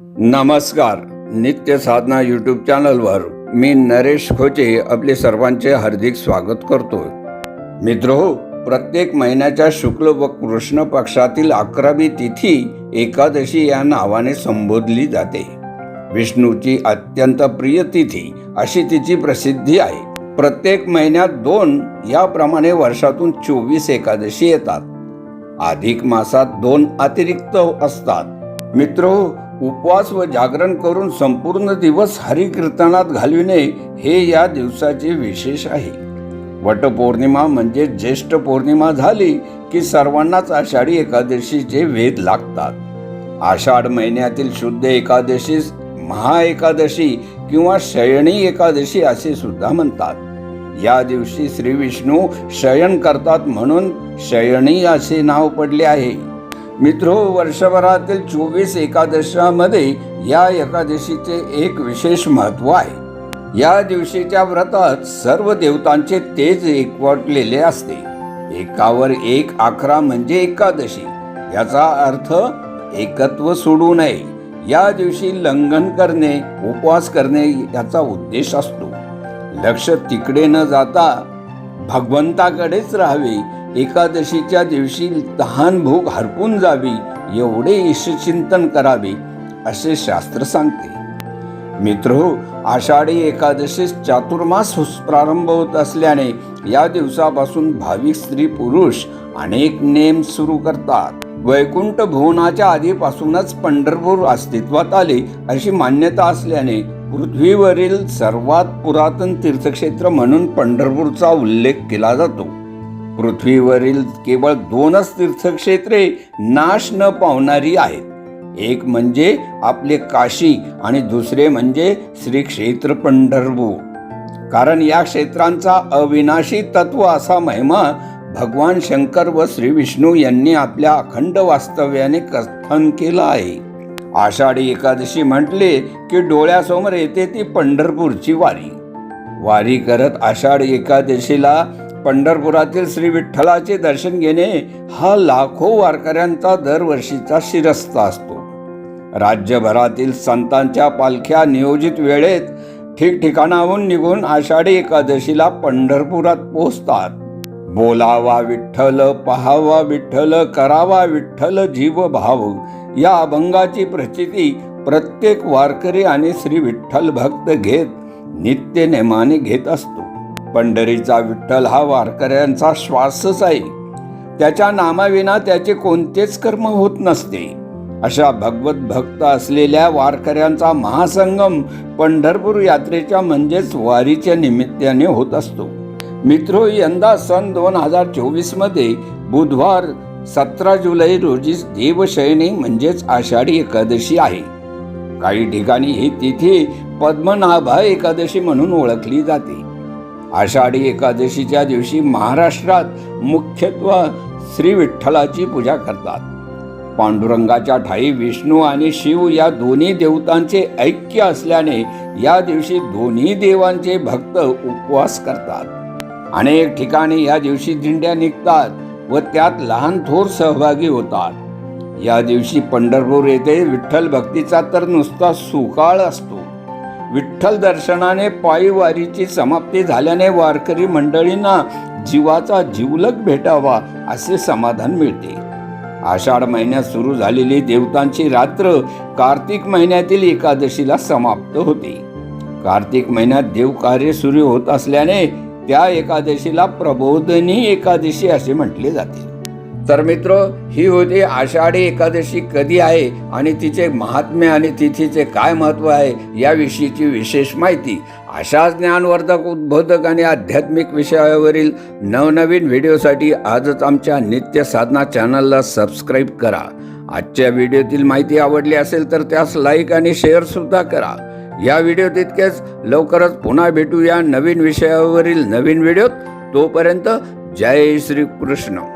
नमस्कार. नित्य साधना यूट्यूब चॅनलवर मी नरेश खोचे आपले सर्वांचे हार्दिक स्वागत करतो मित्रो प्रत्येक महिन्याच्या शुक्ल व कृष्ण पक्षातील अकरावी तिथी एकादशी या नावाने संबोधली जाते. विष्णूची अत्यंत प्रिय तिथी अशी तिची प्रसिद्धी आहे. प्रत्येक महिन्यात दोन याप्रमाणे वर्षातून चोवीस एकादशी येतात. अधिक मासात दोन अतिरिक्त असतात. मित्रो उपवास व जागरण करून संपूर्ण दिवस हरिकीर्तनात घालविणे हे या दिवसाचे विशेष आहे. वटपौर्णिमा म्हणजे ज्येष्ठ पौर्णिमा झाली की सर्वांनाच आषाढी एकादशीचे वेध लागतात. आषाढ महिन्यातील शुद्ध एकादशीस महाएकादशी किंवा शयणी एकादशी असे सुद्धा म्हणतात. या दिवशी श्री विष्णू शयन करतात म्हणून शयनी असे नाव पडले आहे. मित्रो वर्षभरातील चोवीस एकादशामध्ये या एकादशीचे एक विशेष महत्त्व आहे. या दिवशीच्या व्रतात सर्व देवतांचे तेज एकवटलेले असते. एकावर एक अकरा म्हणजे एकादशी. याचा अर्थ एकत्व सोडू नये. या दिवशी लंघन करणे उपवास करणे याचा उद्देश असतो. लक्ष तिकडे न जाता भगवंताकडेच राहावे. एकादशीच्या दिवशी तहान भूक हरपून जावी. एवढे ईशचिंतन करावे असे शास्त्र सांगते. मित्र आषाढी एकादशीस चातुर्मास प्रारंभ होत असल्याने या दिवसापासून भाविक स्त्री पुरुष अनेक नेम सुरू करतात. वैकुंठ भुवनाच्या आधीपासूनच पंढरपूर अस्तित्वात आले अशी मान्यता असल्याने पृथ्वीवरील सर्वात पुरातन तीर्थक्षेत्र म्हणून पंढरपूरचा उल्लेख केला जातो. पृथ्वीवरील केवळ दोनच तीर्थक्षेत्रे नाश न पावणारी आहेत. एक म्हणजे आपले काशी आणि दुसरे म्हणजे श्री क्षेत्र पंढरपूर. कारण या क्षेत्रांचा अविनाशी तत्व असा महिमा भगवान शंकर व श्री विष्णू यांनी आपल्या अखंड वास्तव्याने कथन केलं आहे. आषाढी एकादशी म्हटले की डोळ्यासमोर येते ती पंढरपूरची वारी. वारी करत आषाढी एकादशीला पंढरपुरातील श्री विठ्ठलाचे दर्शन घेणे हा लाखो वारकऱ्यांचा दरवर्षीचा शिरस्ता असतो. राज्यभरातील संतांच्या पालख्या नियोजित वेळेत ठिकठिकाणाहून निघून आषाढी एकादशीला पंढरपुरात पोहोचतात. बोलावा विठ्ठल पहावा विठ्ठल करावा विठ्ठल जीव भाव या अभंगाची प्रचिती प्रत्येक वारकरी आणि श्री विठ्ठल भक्त घेत नित्य नेमाने घेत असतो. पंढरीचा विठ्ठल हा वारकऱ्यांचा श्वासच आहे. त्याच्या नामाविना त्याचे कोणतेच कर्म होत नसते. अशा भगवत भक्त असलेल्या वारकऱ्यांचा महासंगम पंढरपूर यात्रेच्या म्हणजेच वारीच्या निमित्ताने होत असतो. मित्रो यंदा सन दोन हजार चोवीसमध्ये बुधवार सतरा जुलै रोजी देवशयनी म्हणजेच आषाढी एकादशी आहे. काही ठिकाणी ही तिथी पद्मनाभा एकादशी म्हणून ओळखली जाते. आषाढी एकादशीच्या दिवशी महाराष्ट्रात मुख्यत्व श्री विठ्ठलाची पूजा करतात. पांडुरंगाच्या ठाई विष्णू आणि शिव या दोन्ही देवतांचे ऐक्य असल्याने या दिवशी दोन्ही देवांचे भक्त उपवास करतात. अनेक ठिकाणी या दिवशी दिंड्या निघतात व त्यात लहान थोर सहभागी होतात. या दिवशी पंढरपूर येथे विठ्ठल भक्तीचा तर नुसता सुकाळ असतो. विठ्ठल दर्शनाने पायी वारीची समाप्ती झाल्याने वारकरी मंडळींना जीवाचा जीवलग भेटावा असे समाधान मिळते. आषाढ महिन्यात सुरू झालेली देवतांची रात्र कार्तिक महिन्यातील एकादशीला समाप्त होते. कार्तिक महिन्यात देवकार्य सुरू होत असल्याने त्या एकादशीला प्रबोधनी एकादशी असे म्हटले जाते. तर मित्र ही होती आषाढी एकादशी कधी आहे आणि तिचे महात्म्य आणि तिथीचे काय महत्त्व आहे याविषयीची विशेष माहिती अशा ज्ञानवर्धक उद्बोधक आणि आध्यात्मिक विषयावरील नवनवीन व्हिडिओसाठी आजच आमच्या नित्य साधना चॅनलला सबस्क्राईब करा. आजच्या व्हिडिओतील माहिती आवडली असेल तर त्यास लाईक आणि शेअरसुद्धा करा. या व्हिडिओ तितकेच. लवकरच पुन्हा भेटूया नवीन विषयावरील नवीन व्हिडिओत तोपर्यंत जय श्री कृष्ण